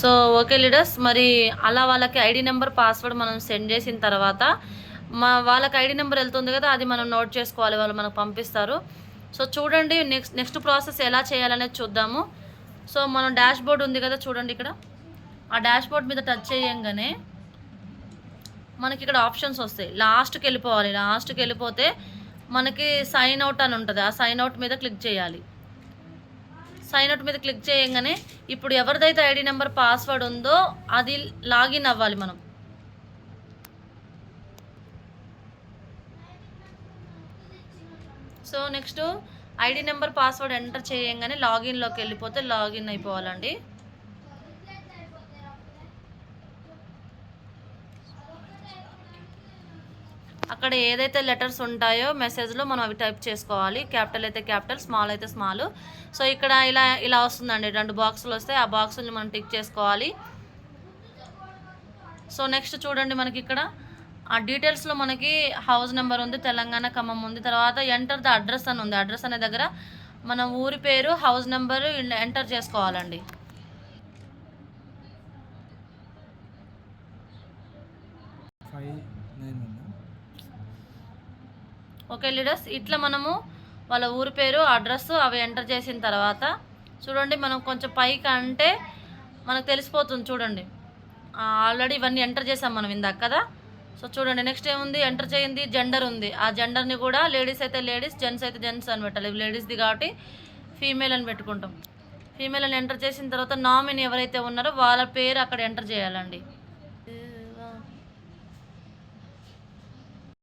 So okay leaders మరి అలా వాళ్ళకి ఐడి నెంబర్ పాస్వర్డ్ మనం సెండ్ చేసిన తర్వాత మా వాళ్ళకి ఐడి నెంబర్ వెళ్తుంది కదా అది మనం నోట్ చేసుకోవాలి వాళ్ళు మనకు పంపిస్తారు. సో చూడండి నెక్స్ట్ నెక్స్ట్ ప్రాసెస్ ఎలా చేయాలనేది చూద్దాము. సో మనం డాష్ బోర్డ్ ఉంది కదా చూడండి ఇక్కడ. ఆ డాష్ బోర్డ్ మీద టచ్ చేయంగానే మనకి ఇక్కడ ఆప్షన్స్ వస్తాయి. లాస్ట్కి వెళ్ళిపోవాలి లాస్ట్కి వెళ్ళిపోతే మనకి సైన్ అవుట్ అని ఉంటుంది. ఆ సైన్ అవుట్ మీద క్లిక్ చేయాలి. సైన్ అవుట్ మీద క్లిక్ చేయగానే ఇప్పుడు ఎవరిదైతే ఐడి నెంబర్ పాస్వర్డ్ ఉందో అది లాగిన్ అవ్వాలి మనం. So next ID number password enter చేయంగానే లాగిన్లోకి వెళ్ళిపోతే లాగిన్ అయిపోవాలండి. అక్కడ ఏదైతే లెటర్స్ ఉంటాయో మెసేజ్లో మనం అవి టైప్ చేసుకోవాలి. క్యాపిటల్ అయితే క్యాపిటల్ స్మాల్ అయితే స్మాల్. సో ఇక్కడ ఇలా ఇలా వస్తుందండి. రెండు బాక్సులు వస్తాయి ఆ బాక్సుల్ని మనం టిక్ చేసుకోవాలి. సో నెక్స్ట్ చూడండి మనకి ఇక్కడ. ఆ డీటెయిల్స్లో మనకి హౌస్ నెంబర్ ఉంది తెలంగాణ ఖమ్మం ఉంది. తర్వాత ఎంటర్ ద అడ్రస్ అని ఉంది. అడ్రస్ అనే దగ్గర మన ఊరి పేరు హౌస్ నెంబరు ఎంటర్ చేసుకోవాలండి. ఫైవ్ నైన్ ఓకే లీడర్స్ ఇట్లా మనము వాళ్ళ ఊరి పేరు అడ్రస్ అవి ఎంటర్ చేసిన తర్వాత చూడండి మనం కొంచెం పైకి అంటే మనకు తెలిసిపోతుంది చూడండి. ఆల్రెడీ ఇవన్నీ ఎంటర్ చేసాం మనం ఇందాక కదా. సో చూడండి నెక్స్ట్ ఏముంది? ఎంటర్ చేయింది జెండర్ ఉంది. ఆ జెండర్ని కూడా లేడీస్ అయితే లేడీస్ జెంట్స్ అయితే జెంట్స్ అని పెట్టాలి. లేడీస్ది కాబట్టి ఫీమేల్ అని పెట్టుకుంటాం. ఫీమేల్ అని ఎంటర్ చేసిన తర్వాత నామినీ ఎవరైతే ఉన్నారో వాళ్ళ పేరు అక్కడ ఎంటర్ చేయాలండి.